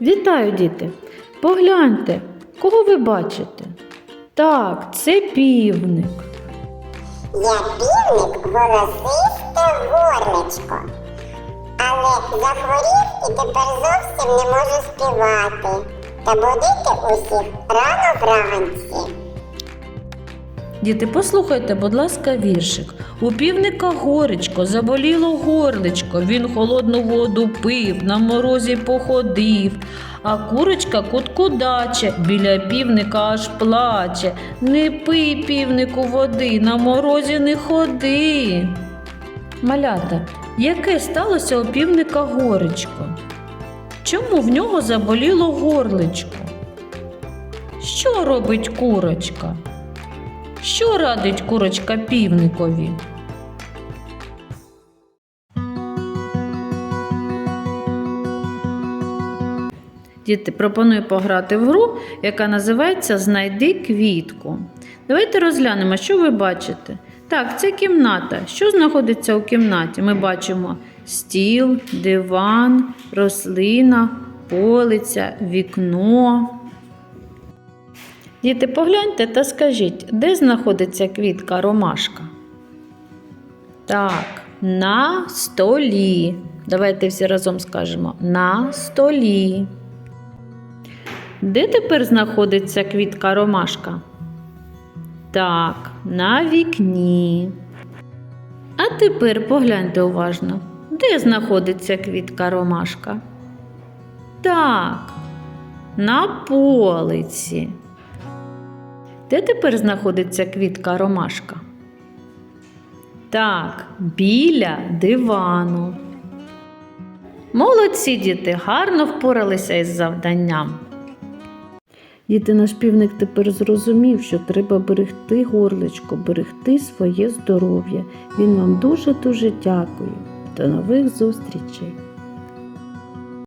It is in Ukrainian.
Вітаю, діти! Погляньте, кого ви бачите? Так, це півник. Я півник голосисте горлечко. Але захворів і тепер зовсім не можу співати. Та будити усіх рано вранці. Діти, послухайте, будь ласка, віршик. У півника горечко, заболіло горличко, він холодну воду пив, на морозі походив. А курочка куткудаче, біля півника аж плаче. Не пий півнику води, на морозі не ходи. Малята, яке сталося у півника горечко? Чому в нього заболіло горличко? Що робить курочка? Що радить курочка півникові? Діти, пропоную пограти в гру, яка називається Знайди квітку. Давайте розглянемо, що ви бачите. Так, це кімната. Що знаходиться у кімнаті? Ми бачимо стіл, диван, рослина, полиця, вікно. Діти, погляньте та скажіть, де знаходиться квітка ромашка? Так, на столі. Давайте всі разом скажемо на столі. Де тепер знаходиться квітка ромашка? Так, на вікні. А тепер погляньте уважно, де знаходиться квітка ромашка? Так, на полиці. Де тепер знаходиться квітка ромашка? Так, біля дивану. Молодці діти гарно впоралися із завданням. Діти, наш півник тепер зрозумів, що треба берегти горличко, берегти своє здоров'я. Він вам дуже-дуже дякує. До нових зустрічей!